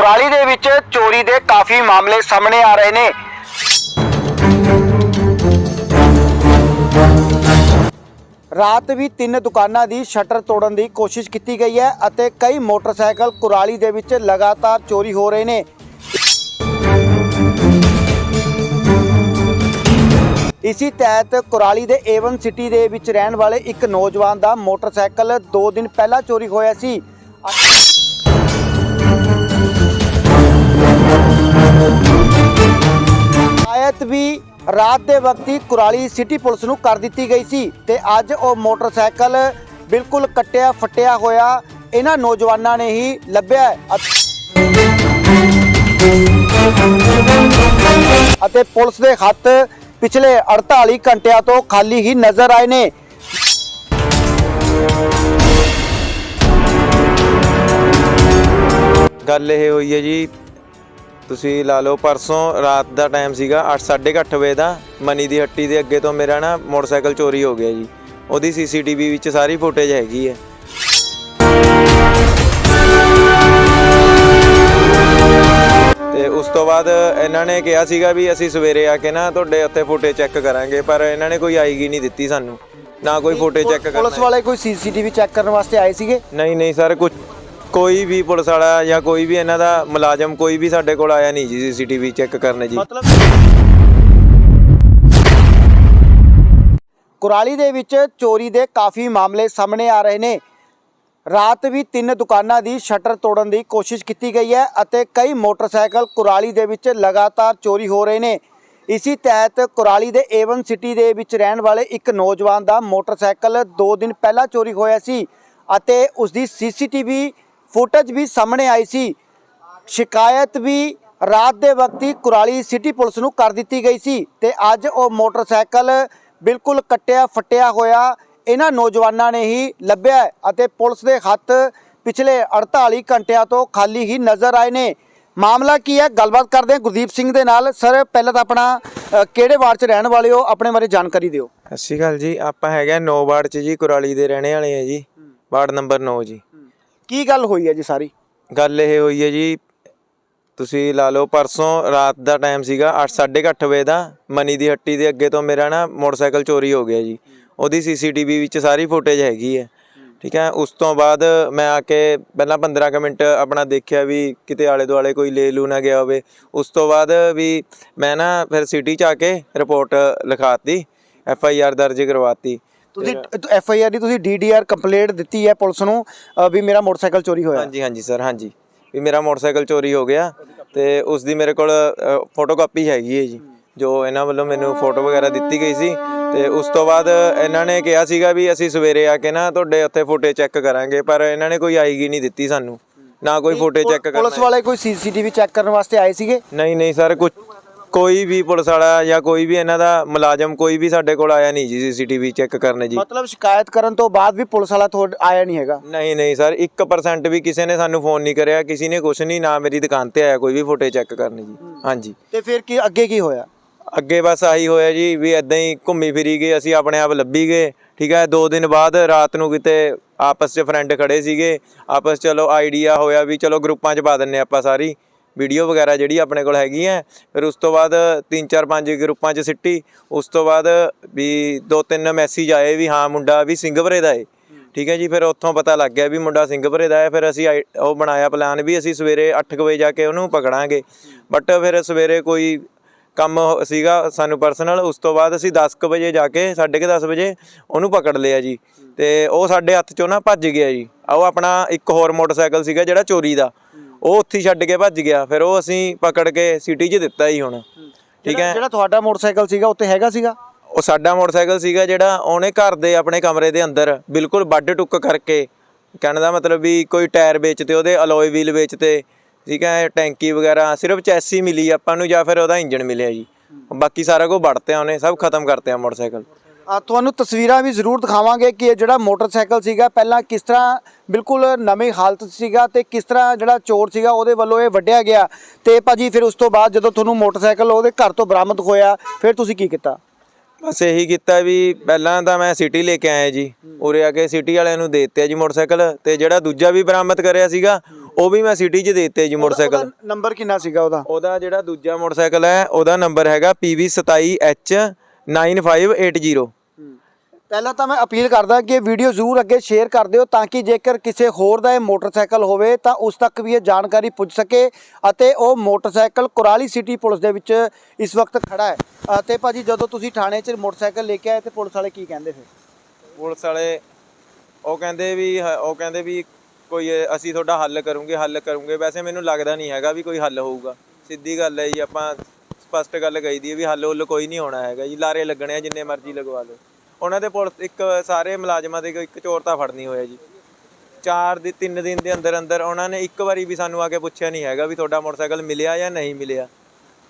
ਕੁਰਾਲੀ ਦੇ ਵਿੱਚ ਚੋਰੀ ਦੇ ਕਾਫੀ ਮਾਮਲੇ ਸਾਹਮਣੇ ਆ ਰਹੇ ਨੇ। ਰਾਤ ਵੀ ਤਿੰਨ ਦੁਕਾਨਾਂ ਦੀ ਸ਼ਟਰ ਤੋੜਨ ਦੀ ਕੋਸ਼ਿਸ਼ ਕੀਤੀ ਗਈ ਹੈ ਅਤੇ ਕਈ ਮੋਟਰਸਾਈਕਲ ਕੁਰਾਲੀ ਦੇ ਵਿੱਚ ਲਗਾਤਾਰ ਚੋਰੀ ਹੋ ਰਹੇ ਨੇ। ਇਸੀ ਤਹਿਤ ਕੁਰਾਲੀ ਦੇ ਏਵਨ ਸਿਟੀ ਦੇ ਵਿੱਚ ਰਹਿਣ ਵਾਲੇ ਇੱਕ ਨੌਜਵਾਨ ਦਾ ਮੋਟਰਸਾਈਕਲ 2 ਦਿਨ ਪਹਿਲਾਂ ਚੋਰੀ ਹੋਇਆ ਸੀ। ਸ਼ਿਕਾਇਤ ਵੀ ਰਾਤ ਦੇ ਵਕਤੀ ਕੁਰਾਲੀ ਸਿਟੀ ਪੁਲਿਸ ਨੂੰ ਕਰ ਦਿੱਤੀ ਗਈ ਸੀ ਤੇ ਅੱਜ ਉਹ ਮੋਟਰਸਾਈਕਲ ਬਿਲਕੁਲ ਕੱਟਿਆ, ਫਟਿਆ ਹੋਇਆ ਇਹਨਾਂ ਨੌਜਵਾਨਾਂ ਨੇ ਹੀ ਲੱਭਿਆ ਅਤੇ ਪੁਲਿਸ ਦੇ ਹੱਥ ਪਿਛਲੇ 48 ਘੰਟਿਆਂ ਤੋਂ ਖਾਲੀ ਹੀ ਨਜ਼ਰ ਆਏ ਨੇ। ਗੱਲ ਇਹ ਹੋਈ ਹੈ ਜੀ ਤੁਸੀਂ ਲਾ ਲਓ ਪਰਸੋਂ ਰਾਤ ਦਾ ਟਾਈਮ ਸੀਗਾ 8:30 ਵਜੇ ਦਾ ਮਨੀ ਦੀ ਹੱਟੀ ਦੇ ਅੱਗੇ ਤੋਂ ਮੇਰਾ ਨਾ ਮੋਟਰਸਾਈਕਲ ਚੋਰੀ ਹੋ ਗਿਆ ਜੀ। ਉਹਦੀ ਸੀਸੀਟੀਵੀ ਵਿੱਚ ਸਾਰੀ ਫੁਟੇਜ ਹੈਗੀ ਹੈ। ਤੇ ਉਸ ਤੋਂ ਬਾਅਦ ਇਹਨਾਂ ਨੇ ਕਿਹਾ ਸੀਗਾ ਵੀ ਅਸੀਂ ਸਵੇਰੇ ਆ ਕੇ ਨਾ ਤੁਹਾਡੇ ਉੱਥੇ ਫੁਟੇਜ ਚੈੱਕ ਕਰਾਂਗੇ ਪਰ ਇਹਨਾਂ ਨੇ ਕੋਈ ਆਈਗੀ ਨਹੀਂ ਦਿੱਤੀ ਸਾਨੂੰ। ਨਾ ਕੋਈ ਫੁਟੇਜ ਚੈੱਕ ਕਰਨਾ ਪੁਲਿਸ ਵਾਲੇ ਕੋਈ ਸੀਸੀਟੀਵੀ ਚੈੱਕ ਕਰਨ ਵਾਸਤੇ ਆਏ ਸੀਗੇ? ਨਹੀਂ ਨਹੀਂ ਸਰ ਕੁਝ ਕੋਈ ਵੀ ਪੁਲਿਸ ਵਾਲਾ ਜਾਂ ਕੋਈ ਵੀ ਇਹਨਾਂ ਦਾ ਮੁਲਾਜ਼ਮ ਕੋਈ ਵੀ ਸਾਡੇ ਕੋਲ ਆਇਆ ਨਹੀਂ ਜੀ ਸੀਸੀਟੀਵੀ ਚੈੱਕ ਕਰਨ ਜੀ। ਕੁਰਾਲੀ ਦੇ ਵਿੱਚ ਚੋਰੀ ਦੇ ਕਾਫੀ ਮਾਮਲੇ ਸਾਹਮਣੇ ਆ ਰਹੇ ਨੇ। ਰਾਤ ਵੀ ਤਿੰਨ ਦੁਕਾਨਾਂ ਦੀ ਸ਼ਟਰ ਤੋੜਨ ਦੀ ਕੋਸ਼ਿਸ਼ ਕੀਤੀ ਗਈ ਹੈ ਅਤੇ ਕਈ ਮੋਟਰਸਾਈਕਲ ਕੁਰਾਲੀ ਦੇ ਵਿੱਚ ਲਗਾਤਾਰ ਚੋਰੀ ਹੋ ਰਹੇ ਨੇ। ਇਸੀ ਤਹਿਤ ਕੁਰਾਲੀ ਦੇ ਏਵਨ ਸਿਟੀ ਦੇ ਵਿੱਚ ਰਹਿਣ ਵਾਲੇ ਇੱਕ ਨੌਜਵਾਨ ਦਾ ਮੋਟਰਸਾਈਕਲ 2 ਦਿਨ ਪਹਿਲਾਂ ਚੋਰੀ ਹੋਇਆ ਸੀ ਅਤੇ ਉਸ ਦੀ ਸੀਸੀਟੀਵੀ ਫੁਟੇਜ ਵੀ ਸਾਹਮਣੇ ਆਈ ਸੀ। ਸ਼ਿਕਾਇਤ ਵੀ ਰਾਤ ਦੇ ਵਕਤੀ ਕੁਰਾਲੀ ਸਿਟੀ ਪੁਲਿਸ ਨੂੰ ਕਰ ਦਿੱਤੀ ਗਈ ਸੀ ਤੇ ਅੱਜ ਉਹ ਮੋਟਰਸਾਈਕਲ ਬਿਲਕੁਲ ਕੱਟਿਆ ਫਟਿਆ ਹੋਇਆ ਇਹਨਾਂ ਨੌਜਵਾਨਾਂ ਨੇ ਹੀ ਲੱਭਿਆ ਹੈ ਅਤੇ ਪੁਲਿਸ ਦੇ ਹੱਥ ਪਿਛਲੇ 48 ਘੰਟਿਆਂ ਤੋਂ ਖਾਲੀ ਹੀ ਨਜ਼ਰ ਆਏ ਨੇ। ਮਾਮਲਾ ਕੀ ਹੈ? ਗੱਲਬਾਤ ਕਰਦੇ ਹਾਂ ਗੁਰਦੀਪ ਸਿੰਘ ਦੇ ਨਾਲ। ਸਰ ਪਹਿਲਾਂ ਤਾਂ ਆਪਣਾ ਕਿਹੜੇ ਵਾਰਡ 'ਚ ਰਹਿਣ ਵਾਲੇ ਹੋ? ਆਪਣੇ ਬਾਰੇ ਜਾਣਕਾਰੀ ਦਿਓ। ਸਤਿ ਸ਼੍ਰੀ ਅਕਾਲ ਜੀ। ਆਪਾਂ ਹੈਗੇ 9 ਵਾਰਡ ਚ ਜੀ ਕੁਰਾਲੀ ਦੇ ਰਹਿਣੇ ਵਾਲੇ ਆ ਜੀ। ਵਾਰਡ ਨੰਬਰ 9 ਜੀ। ਕੀ ਗੱਲ ਹੋਈ ਹੈ ਜੀ ਸਾਰੀ? ਗੱਲ ਇਹ ਹੋਈ ਹੈ ਜੀ, ਤੁਸੀਂ ਲਾ ਲਓ ਪਰਸੋਂ ਰਾਤ ਦਾ ਟਾਈਮ ਸੀਗਾ 8:30 ਵਜੇ ਦਾ, ਮਨੀ ਦੀ ਹੱਟੀ ਦੇ ਅੱਗੇ ਤੋਂ ਮੇਰਾ ਨਾ ਮੋਟਰਸਾਈਕਲ ਚੋਰੀ ਹੋ ਗਿਆ ਜੀ। ਉਹਦੀ ਸੀਸੀਟੀਵੀ ਵਿੱਚ ਸਾਰੀ ਫੁਟੇਜ ਹੈਗੀ ਹੈ। ਠੀਕ ਹੈ, ਉਸ ਤੋਂ ਬਾਅਦ ਮੈਂ ਆ ਕੇ ਪਹਿਲਾਂ 15 ਕੁ ਮਿੰਟ ਆਪਣਾ ਦੇਖਿਆ ਵੀ ਕਿਤੇ ਆਲੇ ਦੁਆਲੇ ਕੋਈ ਲੈ ਲੂ ਨਾ ਗਿਆ ਹੋਵੇ। ਉਸ ਤੋਂ ਬਾਅਦ ਵੀ ਮੈਂ ਨਾ ਫਿਰ ਸਿਟੀ ਚ ਆ ਕੇ ਰਿਪੋਰਟ ਲਿਖਾਤੀ ਐਫ ਆਈ ਆਰ ਦਰਜ ਕਰਵਾਤੀ। ਤੁਸੀਂ ਐਫ ਆਈ ਆਰ ਦੀ ਤੁਸੀਂ ਡੀ ਡੀ ਆਰ ਕੰਪਲੇਂਟ ਦਿੱਤੀ ਹੈ ਪੁਲਿਸ ਨੂੰ ਵੀ ਮੇਰਾ ਮੋਟਰਸਾਈਕਲ ਚੋਰੀ ਹੋਇਆ। ਹਾਂਜੀ ਹਾਂਜੀ ਸਰ ਹਾਂਜੀ। ਵੀ ਮੇਰਾ ਮੋਟਰਸਾਈਕਲ ਚੋਰੀ ਹੋ ਗਿਆ ਤੇ ਉਸ ਦੀ ਮੇਰੇ ਕੋਲ ਫੋਟੋਕਾਪੀ ਹੈਗੀ ਹੈ ਜੀ ਜੋ ਇਹਨਾਂ ਵੱਲੋਂ ਮੈਨੂੰ ਫੋਟੋ ਵਗੈਰਾ ਦਿੱਤੀ ਗਈ ਸੀ। ਤੇ ਉਸ ਤੋਂ ਬਾਅਦ ਇਹਨਾਂ ਨੇ ਕਿਹਾ ਸੀਗਾ ਵੀ ਅਸੀਂ ਸਵੇਰੇ ਆ ਕੇ ਨਾ ਤੁਹਾਡੇ ਉੱਥੇ ਫੁਟੇਜ ਚੈੱਕ ਕਰਾਂਗੇ ਪਰ ਇਹਨਾਂ ਨੇ ਕੋਈ ਆਈਗੀ ਨਹੀਂ ਦਿੱਤੀ ਸਾਨੂੰ। ਨਾ ਕੋਈ ਫੁਟੇਜ ਚੈੱਕ ਕਰਨਾ ਪੁਲਿਸ ਵਾਲੇ ਕੋਈ ਸੀਸੀਟੀਵੀ ਚੈੱਕ ਕਰਨ ਵਾਸਤੇ ਆਏ ਸੀਗੇ? ਨਹੀਂ ਨਹੀਂ ਸਰ ਕੁਝ ਕੋਈ ਵੀ ਪੁਲਿਸ ਵਾਲਾ ਜਾਂ ਕੋਈ ਵੀ ਇਹਨਾਂ ਦਾ ਮੁਲਾਜ਼ਮ ਕੋਈ ਵੀ ਸਾਡੇ ਕੋਲ ਆਇਆ ਨਹੀਂ ਜੀ ਸੀਸੀਟੀਵੀ ਚੈੱਕ ਕਰਨ ਜੀ। ਮਤਲਬ ਸ਼ਿਕਾਇਤ ਕਰਨ ਤੋਂ ਬਾਅਦ ਵੀ ਪੁਲਿਸ ਵਾਲਾ ਤੁਹਾਡੇ ਆਇਆ ਨਹੀਂ ਹੈਗਾ? ਨਹੀਂ ਨਹੀਂ ਸਰ 1% ਵੀ ਕਿਸੇ ਨੇ ਸਾਨੂੰ ਫੋਨ ਨਹੀਂ ਕਰਿਆ ਕਿਸੇ ਨੇ ਕੁਝ ਨਹੀਂ ਨਾ ਮੇਰੀ ਦੁਕਾਨ ਤੇ ਆਇਆ ਕੋਈ ਵੀ ਫੁਟੇਜ ਚੈੱਕ ਕਰਨ ਜੀ। ਹਾਂਜੀ। ਤੇ ਫਿਰ ਕੀ ਅੱਗੇ ਕੀ ਹੋਇਆ? ਅੱਗੇ ਬਸ ਆਹੀ ਹੋਇਆ ਜੀ ਵੀ ਐਦਾਂ ਹੀ ਘੁੰਮੀ ਫਿਰੀ ਗਏ ਅਸੀਂ ਆਪਣੇ ਆਪ ਲੱਭੀ ਗਏ ਠੀਕ ਹੈ। ਦੋ ਦਿਨ ਬਾਅਦ ਰਾਤ ਨੂੰ ਕਿਤੇ ਆਪਸ 'ਚ ਫਰੈਂਡ ਖੜੇ ਸੀਗੇ ਆਪਸ ਚਲੋ ਆਈਡੀਆ ਹੋਇਆ ਵੀ ਚਲੋ ਗਰੁੱਪਾਂ 'ਚ ਪਾ ਦਿੰਨੇ ਆਪਾਂ ਸਾਰੀ। ਵੀਡੀਓ ਵਗੈਰਾ ਜਿਹੜੀ ਆਪਣੇ ਕੋਲ ਹੈਗੀ ਹੈ, ਫਿਰ ਉਸ ਤੋਂ ਬਾਅਦ 3 4 5 ਗਰੁੱਪਾਂ 'ਚ ਸਿੱਟੀ, ਉਸ ਤੋਂ ਬਾਅਦ ਵੀ ਦੋ ਤਿੰਨ ਮੈਸੇਜ ਆਏ ਵੀ ਹਾਂ ਮੁੰਡਾ ਵੀ ਸਿੰਘਪੁਰੇ ਦਾ ਏ। ਠੀਕ ਹੈ ਜੀ, ਫਿਰ ਉੱਥੋਂ ਪਤਾ ਲੱਗ ਗਿਆ ਵੀ ਮੁੰਡਾ ਸਿੰਘਪੁਰੇ ਦਾ ਹੈ, ਫਿਰ ਅਸੀਂ ਆਈ- ਉਹ ਬਣਾਇਆ ਪਲਾਨ ਵੀ ਅਸੀਂ ਸਵੇਰੇ 8 ਵਜੇ ਜਾ ਕੇ ਉਹਨੂੰ ਪਕੜਾਂਗੇ। ਬਟ ਫਿਰ ਸਵੇਰੇ ਕੋਈ ਕੰਮ ਸੀਗਾ ਸਾਨੂੰ ਪਰਸਨਲ ਉਸ ਤੋਂ ਬਾਅਦ ਅਸੀਂ 10 ਕੁ ਵਜੇ ਜਾ ਕੇ 10:30 ਵਜੇ ਉਹਨੂੰ ਪਕੜ ਲਿਆ ਜੀ। ਤੇ ਉਹ ਸਾਡੇ ਹੱਥ ਚੋਂ ਨਾ ਭੱਜ ਗਿਆ ਜੀ। ਉਹ ਆਪਣਾ ਇੱਕ ਹੋਰ ਮੋਟਰਸਾਈਕਲ ਸੀਗਾ ਜਿਹੜਾ ਚੋਰੀ ਦਾ। ਉਹ ਉੱਥੇ ਹੀ ਛੱਡ ਕੇ ਭੱਜ ਗਿਆ। ਫਿਰ ਉਹ ਅਸੀਂ ਪਕੜ ਕੇ ਸਿਟੀ 'ਚ ਦਿੱਤਾ ਜੀ ਹੁਣ। ਠੀਕ ਹੈ? ਜਿਹੜਾ ਤੁਹਾਡਾ ਮੋਟਰਸਾਈਕਲ ਸੀਗਾ ਉੱਤੇ ਹੈਗਾ ਸੀਗਾ? ਉਹ ਸਾਡਾ ਮੋਟਰਸਾਈਕਲ ਸੀਗਾ ਜਿਹੜਾ ਉਹਨੇ ਘਰ ਦੇ ਆਪਣੇ ਕਮਰੇ ਦੇ ਅੰਦਰ ਬਿਲਕੁਲ ਵੱਡ ਟੁੱਕ ਕਰਕੇ ਕਹਿਣ ਦਾ ਮਤਲਬ ਵੀ ਕੋਈ ਟਾਇਰ ਵੇਚਤੇ ਉਹਦੇ ਅਲੋਏ ਵੀਲ ਵੇਚਤੇ ਠੀਕ ਹੈ ਟੈਂਕੀ ਵਗੈਰਾ ਸਿਰਫ ਚੈਸੀ ਮਿਲੀ ਆਪਾਂ ਨੂੰ ਜਾਂ ਫਿਰ ਉਹਦਾ ਇੰਜਨ ਮਿਲਿਆ ਜੀ। ਬਾਕੀ ਸਾਰਾ ਕੁਝ ਵੜਤਿਆ ਉਹਨੇ ਸਭ ਖਤਮ ਕਰਤੇ ਆ ਮੋਟਰਸਾਈਕਲ। ਤੁਹਾਨੂੰ ਤਸਵੀਰਾਂ ਵੀ ਜ਼ਰੂਰ ਦਿਖਾਵਾਂਗੇ ਕਿ ਇਹ ਜਿਹੜਾ ਮੋਟਰਸਾਈਕਲ ਸੀਗਾ ਪਹਿਲਾਂ ਕਿਸ ਤਰ੍ਹਾਂ ਬਿਲਕੁਲ ਨਵੀਂ ਹਾਲਤ ਸੀਗਾ ਤੇ ਕਿਸ ਤਰ੍ਹਾਂ ਜਿਹੜਾ ਚੋਰ ਸੀਗਾ ਉਹਦੇ ਵੱਲੋਂ ਇਹ ਵੱਢਿਆ ਗਿਆ ਤੇ ਭਾਜੀ ਫਿਰ ਉਸ ਤੋਂ ਬਾਅਦ ਜਦੋਂ ਤੁਹਾਨੂੰ ਮੋਟਰਸਾਈਕਲ ਉਹਦੇ ਘਰ ਤੋਂ ਬਰਾਮਦ ਹੋਇਆ ਫਿਰ ਤੁਸੀਂ ਕੀ ਕੀਤਾ? ਬਸ ਇਹੀ ਕੀਤਾ ਵੀ ਪਹਿਲਾਂ ਤਾਂ ਮੈਂ ਸਿਟੀ ਲੈ ਕੇ ਆਇਆ ਜੀ ਉਰੇ ਆ ਕੇ ਸਿਟੀ ਵਾਲਿਆਂ ਨੂੰ ਦੇ ਦਿੱਤੇ ਜੀ ਮੋਟਰਸਾਈਕਲ ਤੇ ਜਿਹੜਾ ਦੂਜਾ ਵੀ ਬਰਾਮਦ ਕਰਿਆ ਸੀਗਾ ਉਹ ਵੀ ਮੈਂ ਸਿਟੀ 'ਚ ਦੇ ਦਿੱਤੇ ਜੀ ਮੋਟਰਸਾਈਕਲ। ਨੰਬਰ ਕਿੰਨਾ ਸੀਗਾ ਉਹਦਾ? ਉਹਦਾ ਜਿਹੜਾ ਦੂਜਾ ਮੋਟਰਸਾਈਕਲ ਹੈ ਉਹਦਾ ਨੰਬਰ ਹੈਗਾ PV27H9580 ਪਹਿਲਾਂ ਤਾਂ ਮੈਂ ਅਪੀਲ ਕਰਦਾ ਕਿ ਇਹ ਵੀਡੀਓ ਜ਼ਰੂਰ ਅੱਗੇ ਸ਼ੇਅਰ ਕਰ ਦਿਓ ਤਾਂ ਕਿ ਜੇਕਰ ਕਿਸੇ ਹੋਰ ਦਾ ਇਹ ਮੋਟਰਸਾਈਕਲ ਹੋਵੇ ਤਾਂ ਉਸ ਤੱਕ ਵੀ ਇਹ ਜਾਣਕਾਰੀ ਪੁੱਜ ਸਕੇ ਅਤੇ ਉਹ ਮੋਟਰਸਾਈਕਲ ਕੁਰਾਲੀ ਸਿਟੀ ਪੁਲਿਸ ਦੇ ਵਿੱਚ ਇਸ ਵਕਤ ਖੜਾ ਹੈ। ਅਤੇ ਭਾਜੀ ਜਦੋਂ ਤੁਸੀਂ ਥਾਣੇ 'ਚ ਮੋਟਰਸਾਈਕਲ ਲੈ ਕੇ ਆਏ ਤੇ ਪੁਲਿਸ ਵਾਲੇ ਕੀ ਕਹਿੰਦੇ ਫਿਰ? ਪੁਲਿਸ ਵਾਲੇ ਉਹ ਕਹਿੰਦੇ ਵੀ ਹ- ਉਹ ਕਹਿੰਦੇ ਵੀ ਕੋਈ ਇਹ ਅਸੀਂ ਤੁਹਾਡਾ ਹੱਲ ਕਰੂੰਗੇ ਹੱਲ ਕਰੂੰਗੇ। ਵੈਸੇ ਮੈਨੂੰ ਲੱਗਦਾ ਨਹੀਂ ਹੈਗਾ ਵੀ ਕੋਈ ਹੱਲ ਹੋਊਗਾ। ਸਿੱਧੀ ਗੱਲ ਹੈ ਜੀ, ਆਪਾਂ ਸਪਸ਼ਟ ਗੱਲ ਕਹੀ ਦੀ ਹੈ ਵੀ ਹੱਲ ਹੁੱਲ ਕੋਈ ਨਹੀਂ ਹੋਣਾ ਹੈਗਾ ਜੀ। ਲਾਰੇ ਲੱਗਣੇ ਆ, ਜਿੰਨੇ ਮਰਜ਼ੀ ਲਗਵਾ ਲਓ। ਉਹਨਾਂ ਦੇ ਪੁਲਿਸ ਇੱਕ ਸਾਰੇ ਮੁਲਾਜ਼ਮਾਂ ਦੇ ਇੱਕ ਚੋਰ ਤਾਂ ਫੜਨੀ ਹੋਇਆ ਜੀ। ਚਾਰ ਦੇ ਤਿੰਨ ਦਿਨ ਦੇ ਅੰਦਰ ਅੰਦਰ ਉਹਨਾਂ ਨੇ ਇੱਕ ਵਾਰੀ ਵੀ ਸਾਨੂੰ ਆ ਕੇ ਪੁੱਛਿਆ ਨਹੀਂ ਹੈਗਾ ਵੀ ਤੁਹਾਡਾ ਮੋਟਰਸਾਈਕਲ ਮਿਲਿਆ ਜਾਂ ਨਹੀਂ ਮਿਲਿਆ।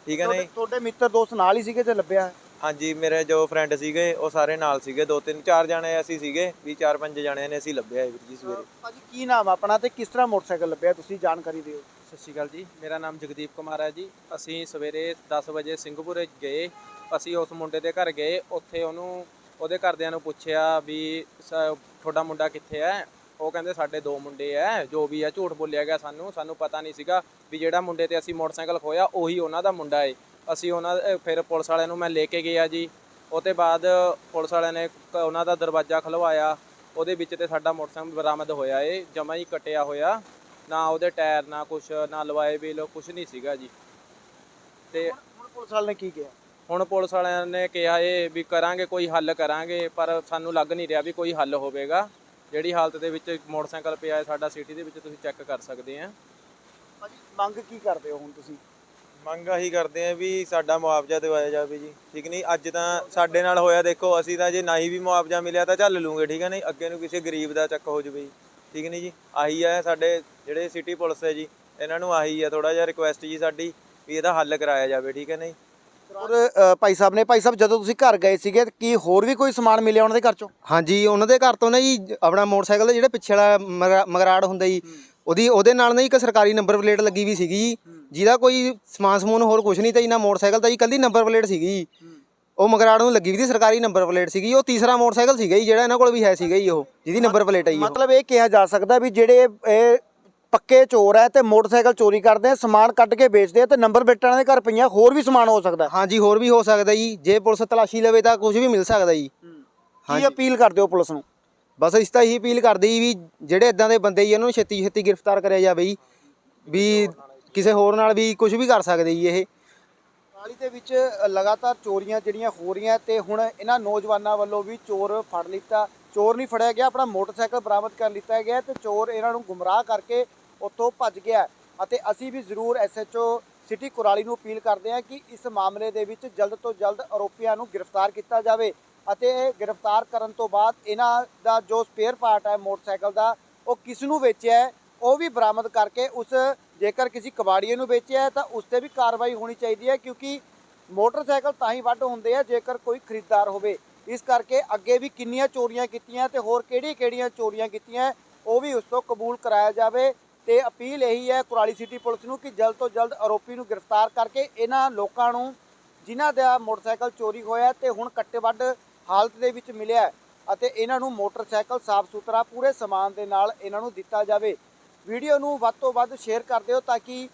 ਠੀਕ ਹੈ ਨਾ ਜੀ ਤੁਹਾਡੇ- ਮਿੱਤਰ ਦੋਸਤ ਨਾਲ ਹੀ ਸੀਗੇ ਤੇ ਲੱਭਿਆ? ਹਾਂਜੀ ਮੇਰੇ ਜੋ ਫਰੈਂਡ ਸੀਗੇ ਉਹ ਸਾਰੇ ਨਾਲ ਸੀਗੇ। ਦੋ ਤਿੰਨ ਚਾਰ ਜਣੇ ਅਸੀਂ ਸੀਗੇ ਵੀ ਚਾਰ ਪੰਜ ਜਣਿਆਂ ਨੇ ਅਸੀਂ ਲੱਭਿਆ ਵੀਰ ਜੀ ਸਵੇਰੇ। ਭਾਜੀ ਕੀ ਨਾਮ ਆ ਆਪਣਾ ਤੇ ਕਿਸ ਤਰ੍ਹਾਂ ਮੋਟਰਸਾਈਕਲ ਲੱਭਿਆ ਤੁਸੀਂ ਜਾਣਕਾਰੀ ਦਿਓ? ਸਤਿ ਸ਼੍ਰੀ ਅਕਾਲ ਜੀ ਮੇਰਾ ਨਾਮ ਜਗਦੀਪ ਕੁਮਾਰ ਹੈ ਜੀ। ਅਸੀਂ ਸਵੇਰੇ 10 ਵਜੇ ਸਿੰਘਪੁਰੇ ਗਏ। ਅਸੀਂ ਉਸ ਮੁੰਡੇ ਦੇ ਘਰ ਗਏ। ਉੱਥੇ ਉਹਨੂੰ ਉਹਦੇ ਘਰਦਿਆਂ ਨੂੰ ਪੁੱਛਿਆ ਵੀ ਸ- ਤੁਹਾਡਾ ਮੁੰਡਾ ਕਿੱਥੇ ਹੈ? ਉਹ ਕਹਿੰਦੇ ਸਾਡੇ ਦੋ ਮੁੰਡੇ ਐ, ਜੋ ਵੀ ਹੈ ਝੂਠ ਬੋਲਿਆ ਗਿਆ ਸਾਨੂੰ ਸਾਨੂੰ ਪਤਾ ਨਹੀਂ ਸੀਗਾ ਵੀ ਜਿਹੜਾ ਮੁੰਡੇ ਤੇ ਅਸੀਂ ਮੋਟਰਸਾਈਕਲ ਖੋਇਆ ਉਹੀ ਉਹਨਾਂ ਦਾ ਮੁੰਡਾ ਏ। ਅਸੀਂ ਉਹਨਾਂ ਅਹ ਫਿਰ ਪੁਲਿਸ ਵਾਲਿਆਂ ਨੂੰ ਮੈਂ ਲੈ ਕੇ ਗਿਆ ਜੀ। ਉਹਦੇ ਬਾਅਦ ਪੁਲਿਸ ਵਾਲਿਆਂ ਨੇ ਕ- ਉਹਨਾਂ ਦਾ ਦਰਵਾਜ਼ਾ ਖਲਵਾਇਆ। ਉਹਦੇ ਵਿੱਚ ਤੇ ਸਾਡਾ ਮੋਟਰਸਾਈਕਲ ਬਰਾਮਦ ਹੋਇਆ ਏ, ਜਮਾ ਹੀ ਕਟਿਆ ਹੋਇਆ। ਨਾ ਉਹਦੇ ਟਾਇਰ ਨਾ ਕੁਛ, ਨਾ ਲਵਾਏ ਬਿਲ ਕੁਛ ਨਹੀਂ ਸੀਗਾ ਜੀ। ਤੇ ਹੁਣ ਪੁਲਿਸ ਵਾਲੇ ਨੇ ਕੀ ਕਿਹਾ? ਹੁਣ ਪੁਲਿਸ ਵਾਲਿਆਂ ਨੇ ਕਿਹਾ ਇਹ ਵੀ ਕਰਾਂਗੇ ਕੋਈ ਹੱਲ ਕਰਾਂਗੇ ਪਰ ਸਾਨੂੰ ਲੱਗ ਨਹੀਂ ਰਿਹਾ ਵੀ ਕੋਈ ਹੱਲ ਹੋਵੇਗਾ। ਜਿਹੜੀ ਹਾਲਤ ਦੇ ਵਿੱਚ ਮੋਟਰਸਾਈਕਲ ਪਿਆ ਹੈ ਸਾਡਾ ਸਿਟੀ ਦੇ ਵਿੱਚ ਤੁਸੀਂ ਚੈੱਕ ਕਰ ਸਕਦੇ ਆ। ਭਾਜੀ ਮੰਗ ਕੀ ਕਰਦੇ ਹੋ ਹੁਣ ਤੁਸੀਂ? ਮੰਗ ਆਹੀ ਕਰਦੇ ਆ ਵੀ ਸਾਡਾ ਮੁਆਵਜ਼ਾ ਦਿਵਾਇਆ ਜਾਵੇ ਜੀ। ਠੀਕ ਨਹੀਂ ਅੱਜ ਤਾਂ ਸਾਡੇ ਨਾਲ ਹੋਇਆ ਦੇਖੋ ਅਸੀਂ ਤਾਂ ਜੇ ਨਹੀਂ ਵੀ ਮੁਆਵਜ਼ਾ ਮਿਲਿਆ ਤਾਂ ਚੱਲ ਲੂਗੇ ਠੀਕ ਹੈ ਨਹੀਂ? ਅੱਗੇ ਨੂੰ ਕਿਸੇ ਗਰੀਬ ਦਾ ਚੱਕ ਹੋ ਜਵੇ ਜੀ। ਠੀਕ ਨਹੀਂ ਜੀ? ਆਹੀ ਹੈ ਸਾਡੇ ਜਿਹੜੇ ਸਿਟੀ ਪੁਲਿਸ ਹੈ ਜੀ ਇਹਨਾਂ ਨੂੰ ਆਹੀ ਹੈ ਥੋੜਾ ਜਿਹਾ ਰਿਕੁਐਸਟ ਜੀ ਸਾਡੀ ਵੀ ਇਹਦਾ ਹੱਲ ਕਰਾਇਆ ਜਾਵੇ ਠੀਕ ਹੈ ਨਹੀਂ? ਔਰ ਅ, ਭਾਈ ਸਾਹਿਬ ਨੇ ਭਾਈ ਸਾਹਿਬ ਜਦੋਂ ਤੁਸੀਂ ਘਰ ਗਏ ਸੀਗੇ ਤਾਂ ਕੀ ਹੋਰ ਵੀ ਕੋਈ ਸਮਾਨ ਮਿਲਿਆ ਉਹਨਾਂ ਦੇ ਘਰ ਚੋਂ? ਹਾਂਜੀ ਉਹਨਾਂ ਦੇ ਘਰ ਤੋਂ ਨਾ ਜੀ ਆਪਣਾ ਮੋਟਰਸਾਈਕਲ ਦਾ ਜਿਹੜਾ ਪਿੱਛੇ ਵਾਲਾ ਮਗਰਾ- ਮਗਰਾੜ ਹੁੰਦਾ ਜੀ ਉਹਦੀ ਉਹਦੇ ਨਾਲ ਨਾ ਜੀ ਇੱਕ ਸਰਕਾਰੀ ਨੰਬਰ ਪਲੇਟ ਲੱਗੀ ਵੀ ਸੀਗੀ ਜੀ ਜਿਹਦਾ ਕੋਈ ਸਮਾਨ ਸਮੂਨ ਹੋਰ ਕੁਝ ਨਹੀਂ ਤਾਂ ਜੀ ਨਾ ਮੋਟਰਸਾਈਕਲ ਦਾ ਜੀ ਕੱਲੀ ਨੰਬਰ ਪਲੇਟ ਸੀਗੀ ਜੀ। ਉਹ ਮਗਰਾੜ ਨੂੰ ਲੱਗੀ ਵੀ ਸੀ ਸਰਕਾਰੀ ਨੰਬਰ ਪਲੇਟ ਸੀਗੀ ਉਹ ਤੀਸਰਾ ਮੋਟਰਸਾਈਕਲ ਸੀਗਾ ਜੀ ਜਿਹੜਾ ਇਹਨਾਂ ਕੋਲ ਵੀ ਹੈ ਸੀਗਾ ਜੀ ਉਹ ਜਿਹਦੀ ਨੰਬਰ ਪਲੇਟ ਹੈ ਜੀ ਉਹ। ਮਤਲਬ ਇਹ ਕਿਹਾ ਜਾ ਸਕਦਾ ਵੀ ਜਿਹੜੇ ਇਹ ਪੱਕੇ ਚੋਰ ਹੈ ਤੇ ਮੋਟਰਸਾਈਕਲ ਚੋਰੀ ਕਰਦੇ ਆ ਸਮਾਨ ਕੱਢ ਕੇ ਵੇਚਦੇ ਆ ਤੇ ਨੰਬਰ ਪਲੇਟਾਂ ਦੇ ਘਰ ਪਈਆਂ ਹੋਰ ਵੀ ਸਮਾਨ ਹੋ ਸਕਦਾ ਹਾਂਜੀ ਹੋਰ ਵੀ ਹੋ ਸਕਦਾ ਜੀ। ਜੇ ਪੁਲਿਸ ਤਲਾਸ਼ੀ ਲਵੇ ਤਾਂ ਕੁਝ ਵੀ ਮਿਲ ਸਕਦਾ ਜੀ। ਕੀ ਅਪੀਲ ਕਰਦੇ ਹੋ ਪੁਲਿਸ ਨੂੰ? ਬਸ ਇਸ ਤਾਂ ਇਹੀ ਅਪੀਲ ਕਰਦੇ ਜੀ ਵੀ ਜਿਹੜੇ ਇਦਾਂ ਦੇ ਬੰਦੇ ਜੀ ਉਹਨਾਂ ਨੂੰ ਛੇਤੀ ਛੇਤੀ ਗ੍ਰਿਫਤਾਰ ਕਰਿਆ ਜਾਵੇ ਜੀ। ਵੀ ਕਿਸੇ ਹੋਰ ਨਾਲ ਵੀ ਕੁਝ ਵੀ ਕਰ ਸਕਦੇ ਜੀ ਇਹ। ਹਾਲੀ ਦੇ ਵਿੱਚ ਲਗਾਤਾਰ ਚੋਰੀਆਂ ਜਿਹੜੀਆਂ ਹੋ ਰਹੀਆਂ ਤੇ ਹੁਣ ਇਹਨਾਂ ਨੌਜਵਾਨਾਂ ਵੱਲੋਂ ਵੀ ਚੋਰ ਫੜ ਲਿੱਤਾ। ਚੋਰ ਨਹੀਂ ਫੜਿਆ ਗਿਆ ਆਪਣਾ ਮੋਟਰਸਾਈਕਲ ਬਰਾਮਦ ਕਰ ਲਿੱਤਾ ਗਿਆ ਤੇ ਚੋਰ ਇਹਨਾਂ ਨੂੰ ਗੁੰਮਰਾਹ ਕਰਕੇ ਉੱਥੋਂ ਭੱਜ ਗਿਆ ਅਤੇ ਅਸੀਂ ਵੀ ਜ਼ਰੂਰ ਐਸਐਚਓ ਸਿਟੀ ਕੁਰਾਲੀ ਨੂੰ ਅਪੀਲ ਕਰਦੇ ਹਾਂ ਕਿ ਇਸ ਮਾਮਲੇ ਦੇ ਵਿੱਚ ਜਲਦ ਤੋਂ ਜਲਦ ਆਰੋਪੀਆਂ ਨੂੰ ਗ੍ਰਿਫਤਾਰ ਕੀਤਾ ਜਾਵੇ ਅਤੇ ਇਹ ਗ੍ਰਿਫਤਾਰ ਕਰਨ ਤੋਂ ਬਾਅਦ ਇਹਨਾਂ ਦਾ ਜੋ ਸਪੇਅਰ ਪਾਰਟ ਹੈ ਮੋਟਰਸਾਈਕਲ ਦਾ, ਉਹ ਕਿਸ ਨੂੰ ਵੇਚਿਆ ਉਹ ਵੀ ਬਰਾਮਦ ਕਰਕੇ ਉਸ ਜੇਕਰ ਕਿਸੇ ਕਬਾੜੀਏ ਨੂੰ ਵੇਚਿਆ ਤਾਂ ਉਸ ਤੇ ਵੀ ਕਾਰਵਾਈ ਹੋਣੀ ਚਾਹੀਦੀ ਹੈ ਕਿਉਂਕਿ ਮੋਟਰਸਾਈਕਲ ਤਾਂ ਹੀ ਵੱਢ ਹੁੰਦੇ ਆ ਜੇਕਰ ਕੋਈ ਖਰੀਦਦਾਰ ਹੋਵੇ। ਇਸ ਕਰਕੇ ਅੱਗੇ ਵੀ ਕਿੰਨੀਆਂ ਚੋਰੀਆਂ ਕੀਤੀਆਂ ਤੇ ਹੋਰ ਕਿਹੜੀ-ਕਿਹੜੀਆਂ ਚੋਰੀਆਂ ਕੀਤੀਆਂ, ਉਹ ਵੀ ਉਸ ਤੋਂ ਕਬੂਲ ਕਰਾਇਆ ਜਾਵੇ। ਤੇ ਅਪੀਲ ਇਹੀ ਹੈ ਕੁਰਾਲੀ ਸਿਟੀ ਪੁਲਿਸ ਨੂੰ ਕਿ ਜਲਦ ਤੋਂ ਜਲਦ ਆਰੋਪੀ ਨੂੰ ਗ੍ਰਿਫਤਾਰ ਕਰਕੇ ਇਹਨਾਂ ਲੋਕਾਂ ਨੂੰ, ਜਿਨ੍ਹਾਂ ਦਾ ਮੋਟਰਸਾਈਕਲ ਚੋਰੀ ਹੋਇਆ ਤੇ ਹੁਣ ਕੱਟੇ ਵੱਢ ਹਾਲਤ ਦੇ ਵਿੱਚ ਮਿਲਿਆ ਅਤੇ ਇਹਨਾਂ ਨੂੰ ਮੋਟਰਸਾਈਕਲ ਸਾਫ਼ ਸੁਥਰਾ ਪੂਰੇ ਸਮਾਨ ਦੇ ਨਾਲ ਇਹਨਾਂ ਨੂੰ ਦਿੱਤਾ ਜਾਵੇ। ਵੀਡੀਓ ਨੂੰ ਵੱਧ ਤੋਂ ਵੱਧ ਸ਼ੇਅਰ ਕਰ ਦਿਓ ਤਾਂ ਕਿ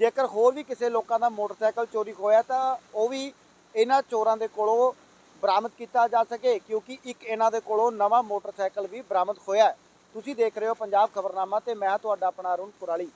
ਜੇਕਰ ਹੋਰ ਵੀ ਕਿਸੇ ਲੋਕਾਂ ਦਾ ਮੋਟਰਸਾਈਕਲ ਚੋਰੀ ਹੋਇਆ ਤਾਂ ਉਹ ਵੀ ਇਹਨਾਂ ਚੋਰਾਂ ਦੇ ਕੋਲੋਂ ਬਰਾਮਦ ਕੀਤਾ ਜਾ ਸਕੇ, ਕਿਉਂਕਿ ਇੱਕ ਇਹਨਾਂ ਦੇ ਕੋਲੋਂ ਨਵਾਂ ਮੋਟਰਸਾਈਕਲ ਵੀ ਬਰਾਮਦ ਹੋਇਆ ਤੁਸੀਂ ਦੇਖ ਰਹੇ ਹੋ ਪੰਜਾਬ ਖਬਰਨਾਮਾ ਤੇ ਮੈਂ ਤੁਹਾਡਾ ਆਪਣਾ ਅਰੁਣ ਕੁਰਾਲੀ।